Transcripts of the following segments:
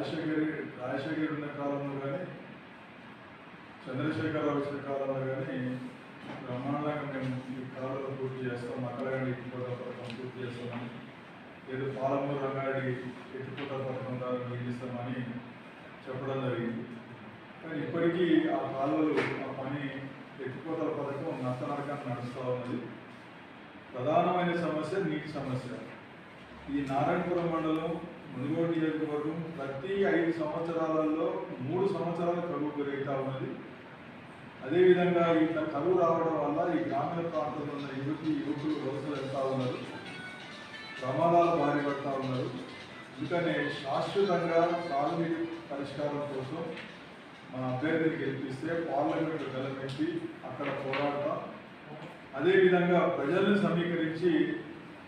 రాజశేఖరి రాజశేఖరి ఉన్న కాలంలో కానీ చంద్రశేఖరరావు వచ్చిన కాలంలో కానీ బ్రహ్మాండంగా మేము ఈ కాలంలో పూర్తి చేస్తాం అక్కడగండి ఎత్తిపోత పథకం పూర్తి చేస్తామని లేదు పాలమూరు రంగారెడ్డి ఎత్తిపోత పథకం ద్వారా నిలిస్తామని చెప్పడం జరిగింది. కానీ ఇప్పటికీ ఆ కాలువలు ఆ పని ఎత్తిపోతల పథకం నత్తనడకం నడుస్తూ ఉన్నది. ప్రధానమైన సమస్య నీటి సమస్య. ఈ నారాయణపురం మండలం మునుగోడు నియోజకవర్గం ప్రతి ఐదు సంవత్సరాలలో మూడు సంవత్సరాలు కరువు పెరుగుతూ ఉన్నది. అదేవిధంగా ఇట్లా కరువు రావడం వల్ల ఈ గ్రామీణ ప్రాంతంలో ఉన్న యువతి యువకులు వలసలు వెళ్తూ ఉన్నారు. ప్రమాదాలు బారి పడతా ఉన్నారు. అందుకనే శాశ్వతంగా సాగునీటి పరిష్కారం కోసం మన అభ్యర్థిని గెలిపిస్తే పార్లమెంట్ గెలపెట్టి అక్కడ పోరాడతాం. అదేవిధంగా ప్రజలను సమీకరించి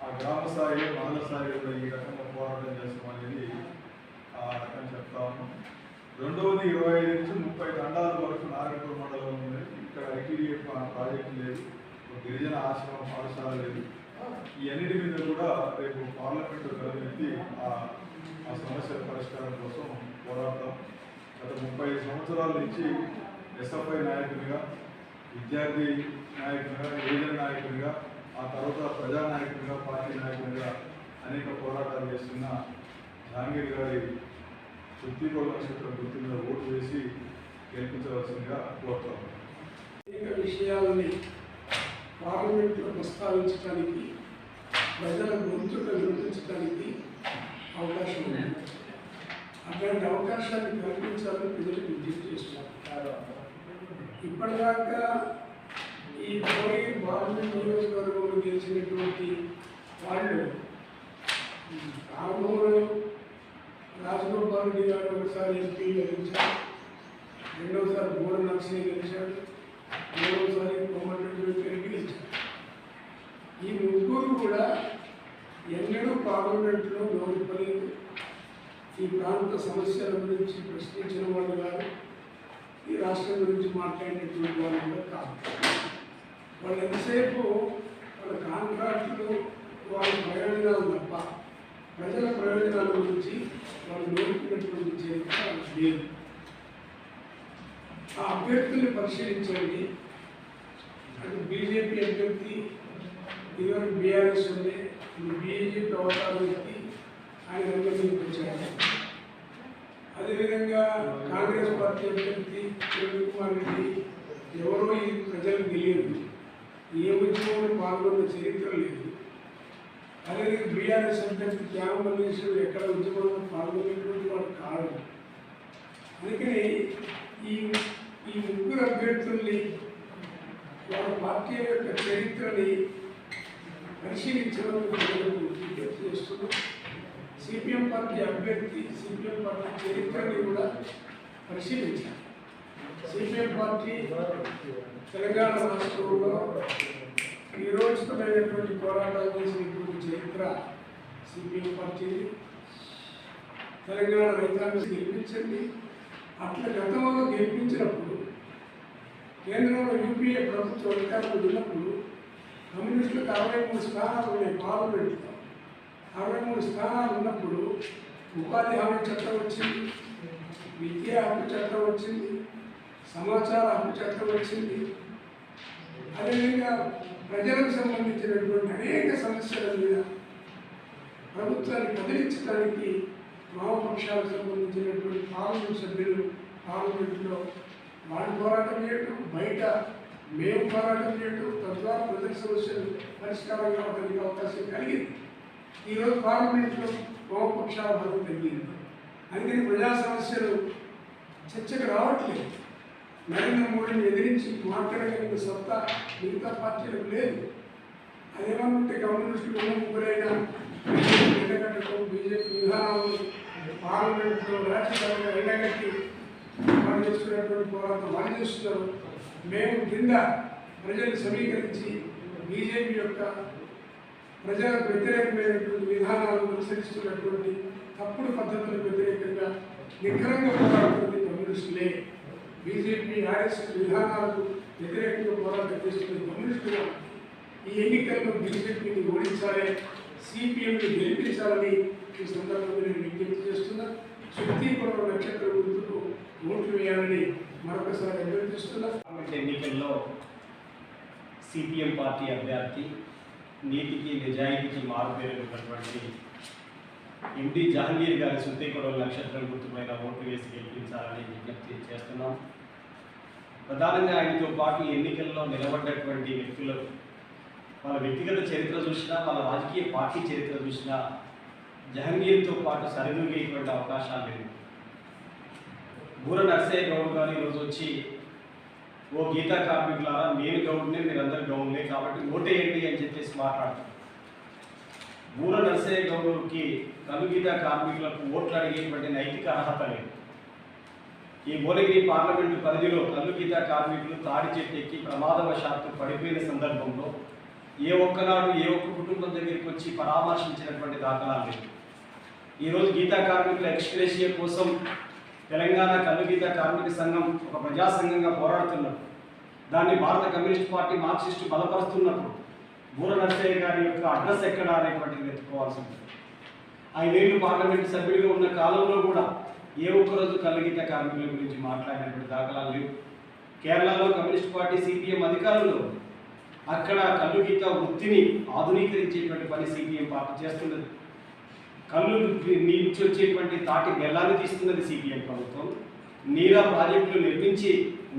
ఆ గ్రామ స్థాయిలో మండల స్థాయిలో ఈ రకంగా పోరాటం చేస్తాం అనేది ఆ రకం చెప్తా ఉన్నాం. రెండవది ఇరవై ఐదు నుంచి ముప్పై తండాల వరకు నారాయణపురం మండలం ఉంది. ఇక్కడ ఐటీడీఏ ప్రాజెక్టు లేదు. గిరిజన ఆశ్రమం పాఠశాల లేదు. ఈ అన్నిటి మీద కూడా రేపు పార్లమెంట్ గెలవెత్తి ఆ సమస్యల పరిష్కారం కోసం పోరాడతాం. గత ముప్పై సంవత్సరాల నుంచి ఎస్ఎఫ్ఐ నాయకునిగా విద్యార్థి నాయకునిగా గిరిజన నాయకునిగా ఆ తర్వాత ప్రజానాయకునిగా పార్టీ నాయకునిగా అనేక పోరాటాలు చేస్తున్న జహాంగీర్ గారి సుత్తికోల నక్షత్రం గుర్తు మీద ఓటు వేసి గెలిపించవలసిందిగా కోరుతాము అనేక విషయాలని పార్లమెంట్లో ప్రస్తావించడానికి ప్రజల గొంతుక నిర్మించడానికి అవకాశం ఉంది. అటువంటి అవకాశాన్ని కల్పించాలని ప్రజలకు విజ్ఞప్తి చేస్తున్నారు ఇప్పటిదాకా ఈ కోరి పార్లమెంట్ నియోజకవర్గంలో గెలిచినటువంటి వాళ్ళు కామూరు రాజగోపాల్ రెడ్డి గారు ఒకసారి ఎంపీ గెలిచారు. రెండోసారి గోడ నర్సరీ గెలిచాడు మూడోసారి కోమటిరెడ్డి వెంకరెడ్డి గెలిచాడు ఈ ముగ్గురు కూడా ఎన్నడూ పార్లమెంట్లో నోరుపలేదు. ఈ ప్రాంత సమస్యల గురించి ప్రశ్నించిన వాళ్ళు కాదు ఈ రాష్ట్రం గురించి మాట్లాడినటువంటి వాళ్ళు కూడా కాదు. వాళ్ళు ఎంతసేపు వాళ్ళ కాంట్రాక్టులు వాళ్ళ ప్రయోజనాలు తప్ప ప్రజల ప్రయోజనాల గురించి వాళ్ళు నోరుకున్నటువంటి చరిత్ర లేదు. ఆ అభ్యర్థుల్ని పరిశీలించండి. అటు బీజేపీ అభ్యర్థి ఇదివరకు బీఆర్ఎస్ ఉండే బీజేపీ అవతారం ఎత్తి ఆయన రంగంలోకి వచ్చారు. అదేవిధంగా కాంగ్రెస్ పార్టీ అభ్యర్థి కిరణ్ కుమార్ రెడ్డి ఎవరో ఈ ప్రజలకు తెలియదు. ఏ ఉద్యమంలో పాల్గొన్న చరిత్ర లేదు. అలాగే బీఆర్ఎస్ అభ్యర్థి త్యాగమల్లేశ్వరుడు ఎక్కడ ఉద్యమంలో పాల్గొనేటువంటి వాడు కాదు అందుకని ఈ ఈ ముగ్గురు అభ్యర్థుల్ని వాళ్ళ పార్టీ యొక్క చరిత్రని పరిశీలించడం విజ్ఞప్తి చేస్తున్నాం సిపిఎం పార్టీ అభ్యర్థి సిపిఎం పార్టీ చరిత్రని కూడా పరిశీలించాలి. సిపిఎం పార్టీ తెలంగాణ రాష్ట్రంలో విరోచితమైనటువంటి పోరాటాలు చేసినటువంటి చరిత్ర సిపిఎం పార్టీది తెలంగాణ రైతాంగం గెలిపించండి. అట్లా గతంలో గెలిపించినప్పుడు కేంద్రంలో యూపీఏ ప్రభుత్వం అధికారులు ఉన్నప్పుడు కమ్యూనిస్టులకు అరవై మూడు స్థానాలు ఉన్నాయి పార్లమెంట్లో అరవై మూడు స్థానాలు ఉన్నప్పుడు ఉపాధి హామీ చట్టం వచ్చింది విద్యా హక్కు చట్టం వచ్చింది సమాచార హక్కు చట్టం వచ్చింది. అదేవిధంగా ప్రజలకు సంబంధించినటువంటి అనేక సమస్యల మీద ప్రభుత్వాన్ని కదిలించడానికి వామపక్షాలకు సంబంధించినటువంటి పార్లమెంట్ సభ్యులు పార్లమెంట్లో వాళ్ళు పోరాటం చేయటం బయట మేము పోరాటం చేయటం తద్వారా ప్రజల సమస్యలు పరిష్కారం కావడానికి అవకాశం కలిగింది. ఈరోజు పార్లమెంట్లో వామపక్షాల బలం తగ్గింది. అందుకని ప్రజా సమస్యలు చర్చకు రావట్లేదు. నరేంద్ర మోడీని ఎదిరించి మాట్లాడగలిగిన సత్తా మిగతా పార్టీలకు లేదు. అదేమంటే కమ్యూనిస్టులు ఉన్న ముగ్గురైనా బీజేపీ ఎండగట్టడం బీజేపీ విధానాలు పార్లమెంట్లో రాజ్యసభలో ఎండగట్టి వాళ్ళు చేస్తున్నటువంటి పోరాటం వాళ్ళు చేస్తున్నారు. మేము కింద ప్రజలు సమీకరించి బీజేపీ యొక్క ప్రజలకు వ్యతిరేకమైనటువంటి విధానాలను అనుసరిస్తున్నటువంటి తప్పుడు పద్ధతులకు వ్యతిరేకంగా నిఖరంగా పోరాడుతుంది కమ్యూనిస్టులే బీజేపీ ఆర్ఎస్ఎస్ విధానాలకు వ్యతిరేకంగా పోరాటం చేస్తున్న కమ్యూనిస్టులు ఈ ఎన్నికల్లో బీజేపీని ఓడించాలని సిపిఎంని గెలిపించాలని ఈ సందర్భంగా నేను విజ్ఞప్తి చేస్తున్నా. శక్తి కొరకు నక్షత్ర గుర్తుకు ఓట్లు వేయాలని మరొకసారి అభ్యర్థిస్తున్నా. ఎన్నికల్లో సిపిఎం పార్టీ అభ్యర్థి నీతికి నిజాయితీకి మారుపేరున్నటువంటి ఎండి జహంగీర్ గారి సుత్తి కొడవల నక్షత్రం గుర్తుపైన ఓటు వేసి గెలిపించాలని విజ్ఞప్తి చేస్తున్నాం. ప్రధానంగా ఆయనతో పాటు ఎన్నికల్లో నిలబడ్డటువంటి వ్యక్తులు వాళ్ళ వ్యక్తిగత చరిత్ర చూసినా వాళ్ళ రాజకీయ పార్టీ చరిత్ర చూసినా జహంగీర్తో పాటు సరిదూగేటువంటి అవకాశాలు లేవు. బూర నర్సయ్య గౌడ్ గారు ఈరోజు వచ్చి ఓ గీతా కార్మికులారా నేను గౌడ్నే మీరందరూ గౌడ్లే కాబట్టి ఓటేయండి అని చెప్పేసి మాట్లాడుతున్నారు. నర్సయ్య గౌడ్కి కలుగీత కార్మికులకు ఓట్లు అడిగేటువంటి నైతిక అర్హత లేదు. ఈ భువనగిరి పార్లమెంటు పరిధిలో కల్లుగీత కార్మికులు తాడి చెట్టెక్కి ప్రమాదవశాత్తు పడిపోయిన సందర్భంలో ఏ ఒక్కనాడు ఏ ఒక్క కుటుంబం దగ్గరికి వచ్చి పరామర్శించినటువంటి దాఖలాలు లేవు. ఈరోజు గీతా కార్మికుల ఎక్స్ప్రెషియ కోసం తెలంగాణ కల్లు గీత కార్మిక సంఘం ఒక ప్రజా సంఘంగా పోరాడుతున్నప్పుడు దాన్ని భారత కమ్యూనిస్ట్ పార్టీ మార్క్సిస్టు బలపరుస్తున్నప్పుడు బూర నర్సయ్య గారి యొక్క అడ్రస్ ఎక్కడ అనేటువంటిది వెతుక్కోవాల్సి ఉంటుంది ఐదేళ్ళు పార్లమెంట్ సభ్యుడిగా ఉన్న కాలంలో కూడా ఏ ఒక్కరోజు కల్లుగీత కార్మికుల గురించి మాట్లాడినటువంటి దాఖలాలు లేవు. కేరళలో కమ్యూనిస్ట్ పార్టీ సిపిఎం అధికారులు అక్కడ కల్లుగీత వృత్తిని ఆధునీకరించేటువంటి పని సిపిఎం పార్టీ చేస్తున్నది. కళ్ళు నుంచి వచ్చేటువంటి తాటి బెల్లాన్ని తీస్తున్నది సిపిఎం ప్రభుత్వం. నీరా ప్రాజెక్టులు నిర్మించి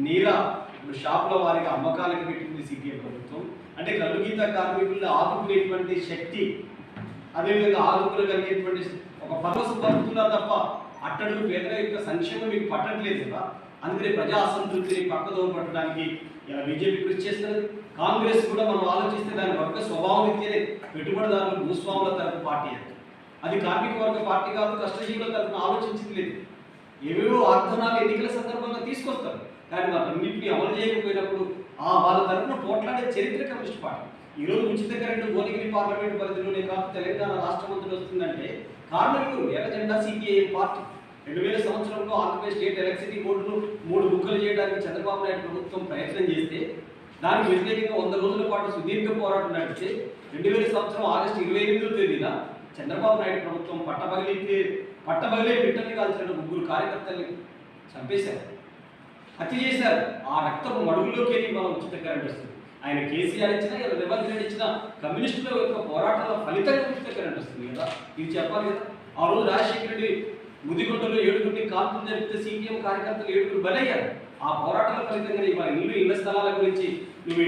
నీరా ఇప్పుడు షాపుల వారికి అమ్మకాలకు పెట్టింది సిపిఎం ప్రభుత్వం. అంటే కలుగీత గీత ఆదుకునేటువంటి శక్తి అదేవిధంగా ఆదుకోగలిగేటువంటి ఒక భరోసా పడుతున్నారు తప్ప అట్టడుగు పేదల యొక్క సంక్షేమం మీకు పట్టట్లేదు కదా? అందుకని ప్రజా అసంతృప్తిని పక్కదోవ పట్టడానికి ఇలా బీజేపీ కృషి చేస్తున్నది కాంగ్రెస్ కూడా మనం ఆలోచిస్తే దాని వర్గ స్వభావం ఇచ్చేదే పెట్టుబడిదారులు భూస్వాముల తరపు పార్టీ అది. అది కార్మిక వర్గ పార్టీ కాదు కష్టజీవుల తరపున ఆలోచించింది లేదు. ఏవేవో వాగ్దానాలు ఎన్నికల సందర్భంగా తీసుకొస్తారు. కానీ వాటన్నింటినీ అమలు చేయకపోయినప్పుడు వాళ్ళ తరఫున పోట్లాడే చరిత్ర కమ్యూనిస్ట్ పార్టీ. ఈరోజు ఉచిత కరెంటు భువనగిరి పార్లమెంట్ పరిధిలోనే కాదు తెలంగాణ రాష్ట్రం అంతా వస్తుందంటే కార్మికులు ఎర్ర జెండా సిపిఐఎం పార్టీ. రెండు వేల సంవత్సరంలో ఆంధ్రప్రదేశ్ స్టేట్ ఎలక్ట్రిసిటీ బోర్డును మూడు బుక్కలు చేయడానికి చంద్రబాబు నాయుడు ప్రభుత్వం ప్రయత్నం చేస్తే దానికి వ్యతిరేకంగా వంద రోజుల పాటు సుదీర్ఘ పోరాటం నడిపితే రెండు వేల సంవత్సరం ఆగస్టు ఇరవై ఎనిమిదో తేదీన చంద్రబాబు నాయుడు ప్రభుత్వం పట్టబగిలితే పట్టబగిలే బిడ్డల్ని కాల్చిన ముగ్గురు కార్యకర్తల్ని చంపేశారు. హత్య చేశారు. ఆ రక్తపు మడుగులోకి వెళ్ళి మనం ఉచిత కరెంట్ వస్తుంది ఆయన కేసీఆర్ ఇచ్చినా రేవంత్ రెడ్డి ఇచ్చిన కమ్యూనిస్టుల యొక్క పోరాటాల ఫలితంగా ఉచిత కరెంట్ వస్తుంది కదా. ఇది చెప్పాలి కదా. ఆ రోజు రాజశేఖర రెడ్డి ముదిగుంటలో ఏడుగురిని కాల్పులు జరిపితే సీపీఎం కార్యకర్తలు ఏడుగురు బలయ్యారు. ఆ పోరాటాల ఫలితంగా ఇవాళ ఇల్లు ఇళ్ళ స్థలాల గురించి నువ్వు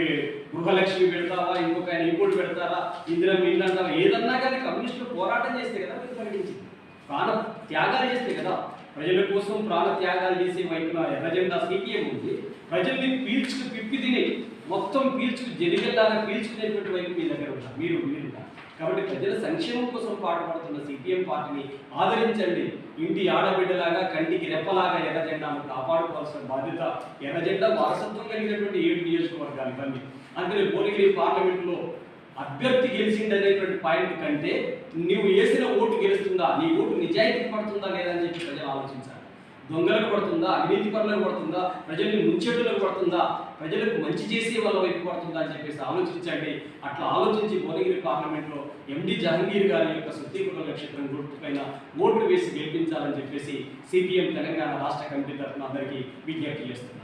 గృహలక్ష్మి పెడతావా? ఇంకొక ఆయన ఇంకోటి పెడతారా? ఇందులో ఇల్లు అంటావా? ఏదన్నా కానీ కమ్యూనిస్టులు పోరాటం చేస్తే కదా మీకు కలిగించింది. ప్రాణ త్యాగాలు చేస్తే కదా ప్రజల కోసం ప్రాణ త్యాగాలు చేసే వైపున ఎర్రజెండా సీపీఎం ఉంది. ప్రజల్ని పీల్చుకు పిప్పి తిని మొత్తం పీల్చుకు జరిగేలాగా పీల్చుకునేటువంటి వైపు మీ దగ్గర ఉన్నారు మీరు మీరు కాబట్టి ప్రజల సంక్షేమం కోసం పాటుపడుతున్న సిపిఎం పార్టీని ఆదరించండి. ఇంటి ఆడబిడ్డలాగా కంటికి రెప్పలాగా ఎర్రజెండాను కాపాడుకోవాల్సిన బాధ్యత ఎర్రజెండా వారసత్వం కలిగినటువంటి ఏడు నియోజకవర్గాలు ఇవన్నీ. అందులో భువనగిరి పార్లమెంట్లో అభ్యర్థి గెలిచింది అనేటువంటి పాయింట్ కంటే నీవు వేసిన ఓటు గెలుస్తుందా? నీ ఓటు నిజాయితీ పడుతుందా లేదా? అని చెప్పి ప్రజలు ఆలోచించాలి. దొంగలకు పడుతుందా? అవినీతి పరులకు పడుతుందా? ప్రజల్ని ముంచెట్టులకు పడుతుందా? ప్రజలకు మంచి చేసే వాళ్ళ వైపు పడుతుందా అని చెప్పేసి ఆలోచించండి. అట్లా ఆలోచించి భువనగిరి పార్లమెంట్లో ఎండి జహంగీర్ గారి యొక్క శుద్ధీకృత నక్షత్రం గుర్తు పైన ఓట్లు వేసి గెలిపించాలని చెప్పేసి సిపిఎం తెలంగాణ రాష్ట్ర కమిటీ తరఫున అందరికీ విజ్ఞప్తి చేస్తున్నారు